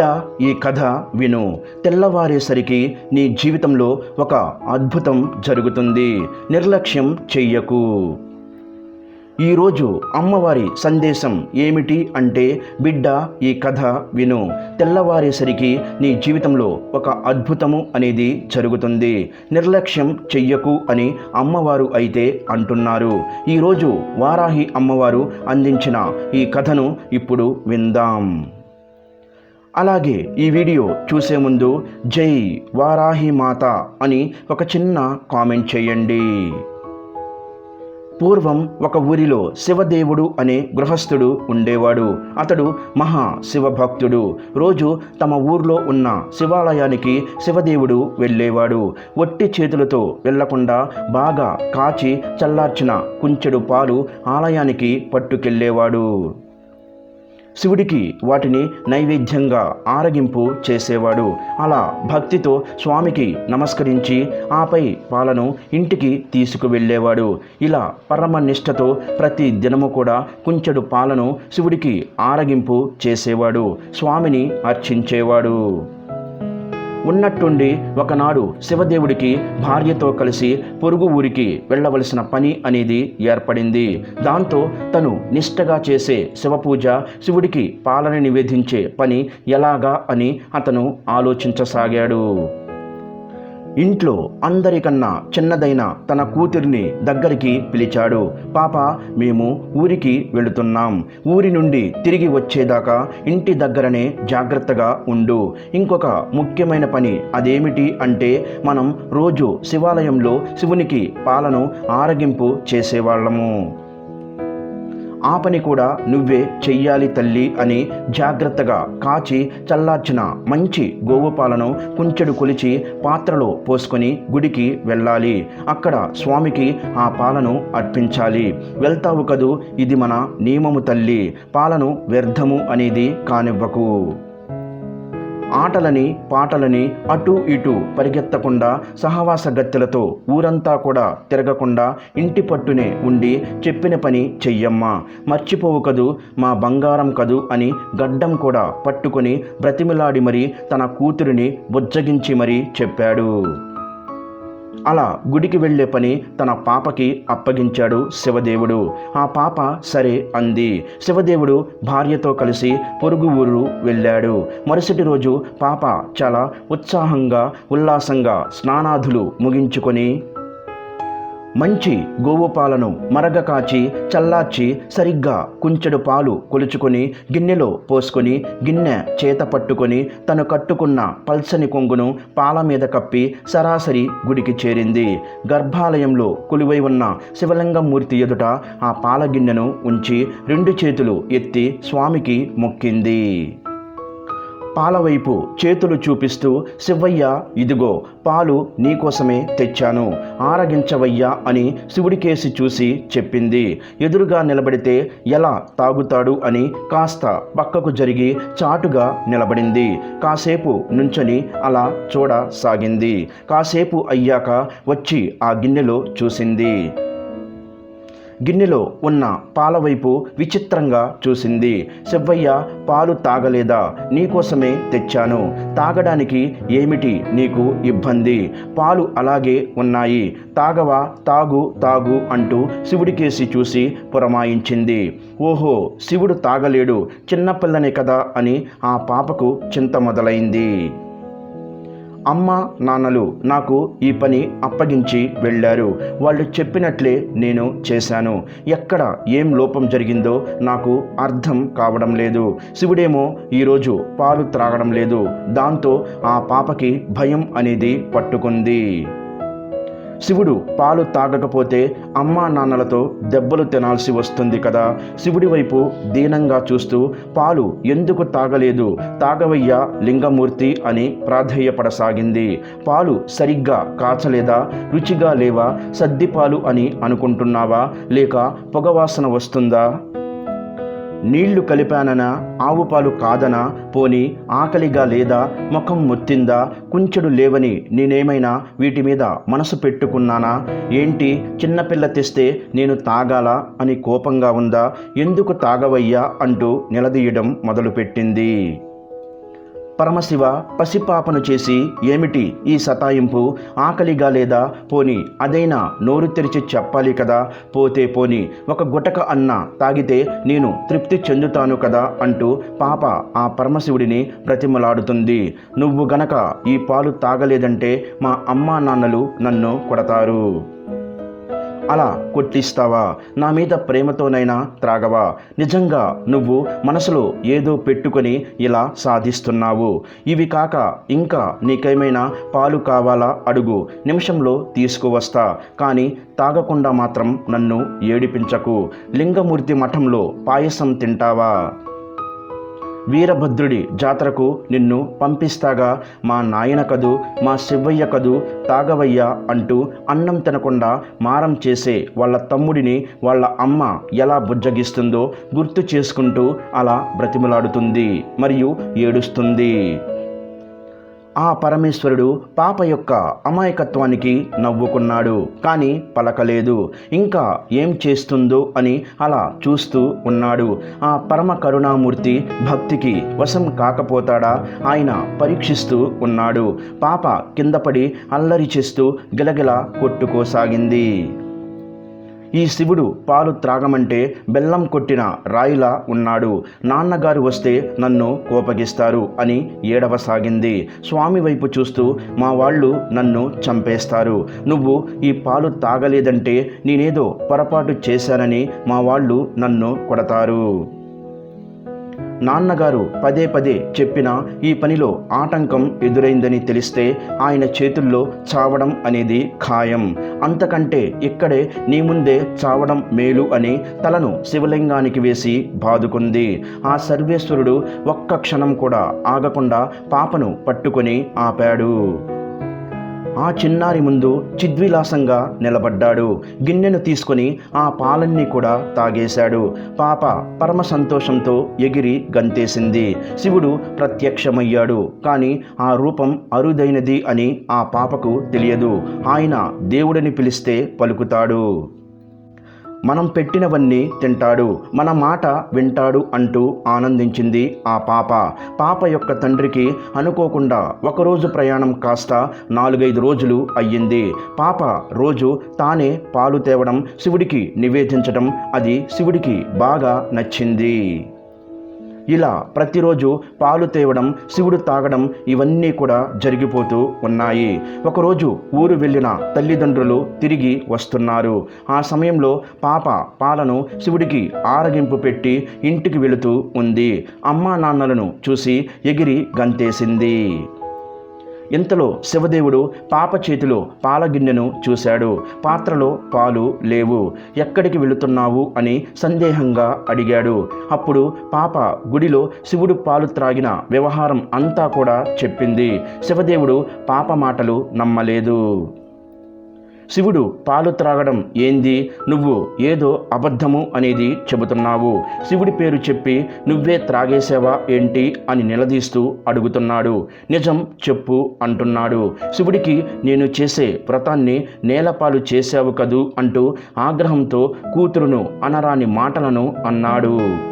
బిడ్డ ఈ కథ విను. తెల్లవారేసరికి నీ జీవితంలో ఒక అద్భుతం జరుగుతుంది. నిర్లక్ష్యం చెయ్యకు. ఈరోజు అమ్మవారి సందేశం ఏమిటి అంటే బిడ్డ ఈ కథ విను. తెల్లవారేసరికి నీ జీవితంలో ఒక అద్భుతము అనేది జరుగుతుంది. నిర్లక్ష్యం చెయ్యకు అని అమ్మవారు అయితే అంటున్నారు. ఈరోజు వారాహి అమ్మవారు అందించిన ఈ కథను ఇప్పుడు విందాం. అలాగే ఈ వీడియో చూసే ముందు జై వారాహి మాత అని ఒక చిన్న కామెంట్ చేయండి. పూర్వం ఒక ఊరిలో శివదేవుడు అనే గృహస్థుడు ఉండేవాడు. అతడు మహా శివభక్తుడు. రోజు తమ ఊర్లో ఉన్న శివాలయానికి శివదేవుడు వెళ్ళేవాడు. ఒట్టి చేతులతో వెళ్ళకుండా బాగా కాచి చల్లార్చిన కుంచెడు పాలు ఆలయానికి పట్టుకెళ్ళేవాడు. శివుడికి వాటిని నైవేద్యంగా ఆరగింపు చేసేవాడు. అలా భక్తితో స్వామికి నమస్కరించి ఆపై పాలను ఇంటికి తీసుకువెళ్ళేవాడు. ఇలా పరమ నిష్ఠతో ప్రతి దినము కూడా కుంచెడు పాలను శివుడికి ఆరగింపు చేసేవాడు. స్వామిని అర్చించేవాడు. ఉన్నట్టుండి ఒకనాడు శివదేవుడికి భార్యతో కలిసి పొరుగు ఊరికి వెళ్ళవలసిన పని అనేది ఏర్పడింది. దాంతో తను నిష్టగా చేసే శివపూజ శివుడికి పాలన నివేదించే పని ఎలాగా అని అతను ఆలోచించసాగాడు. ఇంట్లో అందరికన్నా చిన్నదైన తన కూతురిని దగ్గరికి పిలిచాడు. పాప మేము ఊరికి వెళుతున్నాం. ఊరి నుండి తిరిగి వచ్చేదాకా ఇంటి దగ్గరనే జాగ్రత్తగా ఉండు. ఇంకొక ముఖ్యమైన పని అదేమిటి అంటే మనం రోజు శివాలయంలో శివునికి పాలను ఆరగింపు చేసేవాళ్ళము. ఆ పని కూడా నువ్వే చెయ్యాలి తల్లి అని జాగ్రత్తగా కాచి చల్లార్చిన మంచి గోవు పాలను కుంచెడు కొలిచి పాత్రలో పోసుకొని గుడికి వెళ్ళాలి. అక్కడ స్వామికి ఆ పాలను అర్పించాలి. వెళ్తావు కదూ ఇది మన నియమము తల్లి. పాలను వ్యర్థము అనేది కానివ్వకు. ఆటలని పాటలని అటు ఇటు పరిగెత్తకుండా సహవాస గత్తెలతో ఊరంతా కూడా తిరగకుండా ఇంటి పట్టునే ఉండి చెప్పిన పని చెయ్యమ్మా. మర్చిపోవు కదు మా బంగారం కదు అని గడ్డం కూడా పట్టుకొని బ్రతిమిలాడి మరీ తన కూతురిని బుజ్జగించి మరీ చెప్పాడు. అలా గుడికి వెళ్ళే పని తన పాపకి అప్పగించాడు శివదేవుడు. ఆ పాప సరే అంది. శివదేవుడు భార్యతో కలిసి పొరుగు ఊరు వెళ్ళాడు. మరుసటి రోజు పాప చాలా ఉత్సాహంగా ఉల్లాసంగా స్నానాధులు ముగించుకొని మంచి గోవు పాలను మరగ కాచి చల్లార్చి సరిగ్గా కుంచెడు పాలు కొలుచుకొని గిన్నెలో పోసుకొని గిన్నె చేత పట్టుకొని తను కట్టుకున్న పల్సని కొంగును పాల మీద కప్పి సరాసరి గుడికి చేరింది. గర్భాలయంలో కొలువై ఉన్న శివలింగమూర్తి ఎదుట ఆ పాల గిన్నెను ఉంచి రెండు చేతులు ఎత్తి స్వామికి మొక్కింది. పాలవైపు చేతులు చూపిస్తూ శివయ్య ఇదిగో పాలు నీకోసమే తెచ్చాను. ఆరగించవయ్యా అని శివుడికేసి చూసి చెప్పింది. ఎదురుగా నిలబడితే ఎలా తాగుతాడు అని కాస్త పక్కకు జరిగి చాటుగా నిలబడింది. కాసేపు నుంచని అలా చూడసాగింది. కాసేపు అయ్యాక వచ్చి ఆ గిన్నెలో చూసింది. గిన్నెలో ఉన్న పాల వైపు విచిత్రంగా చూసింది. శివయ్య పాలు తాగలేదా? నీకోసమే తెచ్చాను. తాగడానికి ఏమిటి నీకు ఇబ్బంది? పాలు అలాగే ఉన్నాయి. తాగవా? తాగు తాగు అంటూ శివుడికేసి చూసి పురమాయించింది. ఓహో శివుడు తాగలేడు. చిన్నపిల్లనే కదా అని ఆ పాపకు చింత మొదలైంది. అమ్మ నాన్నలు నాకు ఈ పని అప్పగించి వెళ్ళారు. వాళ్ళు చెప్పినట్లే నేను చేశాను. ఎక్కడ ఏం లోపం జరిగిందో నాకు అర్థం కావడం లేదు. శివుడేమో ఈరోజు పాలు త్రాగడం లేదు. దాంతో ఆ పాపకి భయం అనేది పట్టుకుంది. శివుడు పాలు తాగకపోతే అమ్మా నాన్నలతో దెబ్బలు తినాల్సి వస్తుంది కదా. శివుడి వైపు దీనంగా చూస్తూ పాలు ఎందుకు తాగలేదు? తాగవయ్యా లింగమూర్తి అని ప్రాధేయపడసాగింది. పాలు సరిగ్గా కాచలేదా? రుచిగా లేవా? సద్దిపాలు అని అనుకుంటున్నావా? లేక పొగవాసన వస్తుందా? నీళ్ళు కలిపాననా? ఆవు పాలు కాదనా? పోని ఆకలిగా లేదా? ముఖం మొత్తిందా? కుంచెడు లేవని నేనేమైనా వీటి మీద మనసు పెట్టుకున్నానా? ఏంటి? చిన్నపిల్ల తెస్తే నేను తాగాలా? అని కోపంగా ఉందా? ఎందుకు తాగవయ్యా? అంటూ నిలదీయడం మొదలుపెట్టింది. పరమశివ పసిపాపను చేసి ఏమిటి ఈ సతాయింపు? ఆకలిగా లేదా? పోని అదైనా నోరు తెరిచి చెప్పాలి కదా? పోతే పోని ఒక గుటక అన్న తాగితే నేను తృప్తి చెందుతాను కదా? అంటూ పాప ఆ పరమశివుడిని ప్రతిమలాడుతుంది నువ్వు గనక ఈ పాలు తాగలేదంటే మా అమ్మా నాన్నలు నన్ను కొడతారు. అలా కొట్టిస్తావా? నా మీద ప్రేమతోనైనా త్రాగవా? నిజంగా నువ్వు మనసులో ఏదో పెట్టుకొని ఇలా సాధిస్తున్నావు. ఇవి కాక ఇంకా నీకేమైనా పాలు కావాలా? అడుగు. నిమిషంలో తీసుకువస్తా. కానీ తాగకుండా మాత్రం నన్ను ఏడిపించకు. లింగమూర్తి మఠంలో పాయసం తింటావా? వీరభద్రుడి జాతరకు నిన్ను పంపిస్తాగా మా నాయన కదు మా శివయ్య కదు తాగవయ్య అంటూ అన్నం తినకుండా మారం చేసే వాళ్ళ తమ్ముడిని వాళ్ళ అమ్మ ఎలా బుజ్జగిస్తుందో గుర్తు చేసుకుంటూ అలా బ్రతిమలాడుతుంది మరియు ఏడుస్తుంది. ఆ పరమేశ్వరుడు పాప యొక్క అమాయకత్వానికి నవ్వుకున్నాడు. కానీ పలకలేదు. ఇంకా ఏం చేస్తుందో అని అలా చూస్తూ ఉన్నాడు. ఆ పరమ కరుణామూర్తి భక్తికి వశం కాకపోతాడా? ఆయన పరీక్షిస్తూ ఉన్నాడు. పాప కిందపడి అల్లరి చేస్తూ గిలగిల కొట్టుకోసాగింది. ఈ శివుడు పాలు త్రాగమంటే బెల్లం కొట్టిన రాయిలా ఉన్నాడు. నాన్నగారు వస్తే నన్ను కోపగిస్తారు అని ఏడవసాగింది. స్వామి వైపు చూస్తూ మా వాళ్ళు నన్ను చంపేస్తారు. నువ్వు ఈ పాలు తాగలేదంటే నేనేదో పొరపాటు చేశానని మా వాళ్ళు నన్ను కొడతారు. నాన్నగారు పదే పదే చెప్పిన ఈ పనిలో ఆటంకం ఎదురైందని తెలిస్తే ఆయన చేతుల్లో చావడం అనేది ఖాయం. అంతకంటే ఇక్కడే నీ ముందే చావడం మేలు అని తలను శివలింగానికి వేసి బాదుకుంది. ఆ సర్వేశ్వరుడు ఒక్క క్షణం కూడా ఆగకుండా పాపను పట్టుకొని ఆపాడు. ఆ చిన్నారి ముందు చిద్విలాసంగా నిలబడ్డాడు. గిన్నెను తీసుకొని ఆ పాలన్నీ కూడా తాగేశాడు. పాప పరమ సంతోషంతో ఎగిరి గంతేసింది. శివుడు ప్రత్యక్షమయ్యాడు. కానీ ఆ రూపం అరుదైనది అని ఆ పాపకు తెలియదు. ఆయన దేవుడిని పిలిస్తే పలుకుతాడు. మనం పెట్టినవన్నీ తింటాడు మన మాట వింటాడు అంటూ ఆనందించింది ఆ పాప. పాప యొక్క తండ్రికి అనుకోకుండా ఒకరోజు ప్రయాణం కాస్త నాలుగైదు రోజులు అయ్యింది. పాప రోజు తానే పాలు తేవడం శివుడికి నివేదించడం అది శివుడికి బాగా నచ్చింది. ఇలా ప్రతిరోజు పాలు తేవడం శివుడు తాగడం ఇవన్నీ కూడా జరిగిపోతూ ఉన్నాయి. ఒకరోజు ఊరు వెళ్ళిన తల్లిదండ్రులు తిరిగి వస్తున్నారు. ఆ సమయంలో పాప పాలను శివుడికి ఆరగింపు పెట్టి ఇంటికి వెళుతూ ఉంది. అమ్మా నాన్నలను చూసి ఎగిరి గంతేసింది. ఇంతలో శివదేవుడు పాప చేతిలో పాల గిన్నెను చూశాడు. పాత్రలో పాలు లేవు. ఎక్కడికి వెళుతున్నావు? అని సందేహంగా అడిగాడు. అప్పుడు పాప గుడిలో శివుడు పాలు త్రాగిన వ్యవహారం అంతా కూడా చెప్పింది. శివదేవుడు పాప మాటలు నమ్మలేదు. శివుడు పాలు త్రాగడం ఏంది? నువ్వు ఏదో అబద్ధము అనేది చెబుతున్నావు. శివుడి పేరు చెప్పి నువ్వే త్రాగేసావా ఏంటి అని నిలదీస్తూ అడుగుతున్నాడు. నిజం చెప్పు అంటున్నాడు. శివుడికి నేను చేసే వ్రతాన్ని నేలపాలు చేశావు కదూ అంటూ ఆగ్రహంతో కూతురును అనరాని మాటలను అన్నాడు.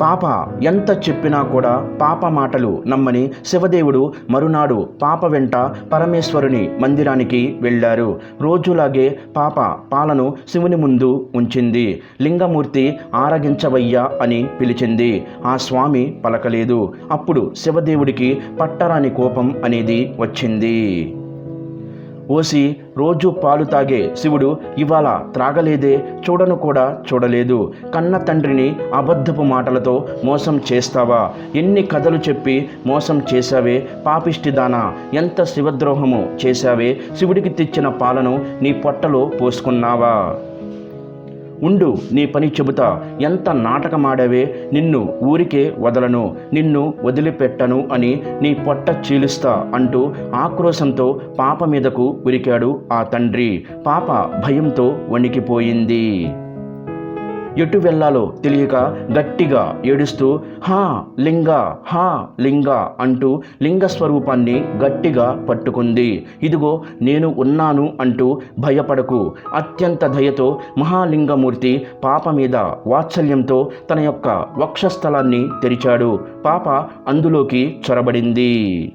పాప ఎంత చెప్పినా కూడా పాప మాటలు నమ్మని శివదేవుడు మరునాడు పాప వెంట పరమేశ్వరుని మందిరానికి వెళ్ళారు. రోజులాగే పాప పాలను శివుని ముందు ఉంచింది. లింగమూర్తి ఆరగించవయ్యా అని పిలిచింది. ఆ స్వామి పలకలేదు. అప్పుడు శివదేవుడికి పట్టరాని కోపం అనేది వచ్చింది. ఓసి రోజు పాలు తాగే శివుడు ఇవాళ త్రాగలేదే చూడను కూడా చూడలేదు. కన్న తండ్రిని అబద్ధపు మాటలతో మోసం చేస్తావా? ఎన్ని కథలు చెప్పి మోసం చేశావే? పాపిష్టిదానా ఎంత శివద్రోహము చేశావే? శివుడికి తెచ్చిన పాలను నీ పొట్టలో పోసుకున్నావా? ఉండు నీ పని చెబుతా. ఎంత నాటకమాడావే నిన్ను ఊరికే వదలను నిన్ను వదిలిపెట్టను అని నీ పొట్ట చీలుస్తా అంటూ ఆక్రోశంతో పాప మీదకు ఉరికాడు ఆ తండ్రి. పాప భయంతో వణికిపోయింది. ఎటు వెళ్ళాలో తెలియక గట్టిగా ఏడుస్తూ హా లింగ హా లింగ అంటూ లింగ స్వరూపాన్ని గట్టిగా పట్టుకుంది. ఇదిగో నేను ఉన్నాను అంటూ భయపడకు. అత్యంత దయతో మహాలింగమూర్తి పాప మీద వాత్సల్యంతో తన యొక్క వక్షస్థలాన్ని తెరిచాడు. పాప అందులోకి చొరబడింది.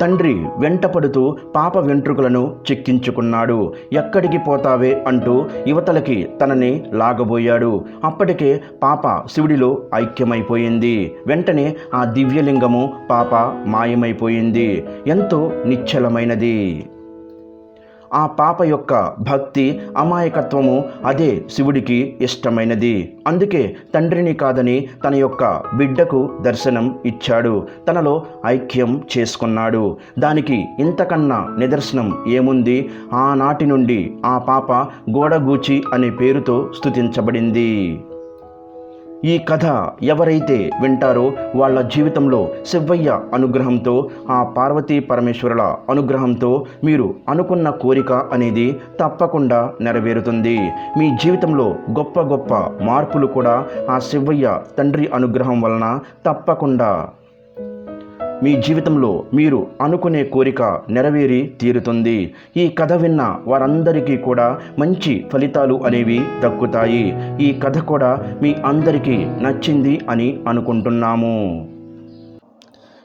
తండ్రి వెంటపడుతూ పాప వెంట్రుకలను చిక్కించుకున్నాడు. ఎక్కడికి పోతావే అంటూ యువతలకి తనని లాగబోయాడు. అప్పటికే పాప శివుడిలో ఐక్యమైపోయింది. వెంటనే ఆ దివ్యలింగము పాప మాయమైపోయింది. ఎంతో నిశ్చలమైనది. ఆ పాప యొక్క భక్తి అమాయకత్వము అదే శివుడికి ఇష్టమైనది. అందుకే తండ్రిని కాదని తన యొక్క బిడ్డకు దర్శనం ఇచ్చాడు. తనలో ఐక్యం చేసుకున్నాడు. దానికి ఇంతకన్నా నిదర్శనం ఏముంది? ఆనాటి నుండి ఆ పాప గోడగూచి అనే పేరుతో స్తుతించబడింది. ఈ కథ ఎవరైతే వింటారో వాళ్ళ జీవితంలో శివయ్య అనుగ్రహంతో ఆ పార్వతీ పరమేశ్వరుల అనుగ్రహంతో మీరు అనుకున్న కోరిక అనేది తప్పకుండా నెరవేరుతుంది. మీ జీవితంలో గొప్ప గొప్ప మార్పులు కూడా ఆ శివయ్య తండ్రి అనుగ్రహం వలన తప్పకుండా మీ జీవితంలో మీరు అనుకునే కోరిక నెరవేరి తీరుతుంది. ఈ కథ విన్న వారందరికీ కూడా మంచి ఫలితాలు అనేవి దక్కుతాయి. ఈ కథ కూడా మీ అందరికీ నచ్చింది అని అనుకుంటున్నాము.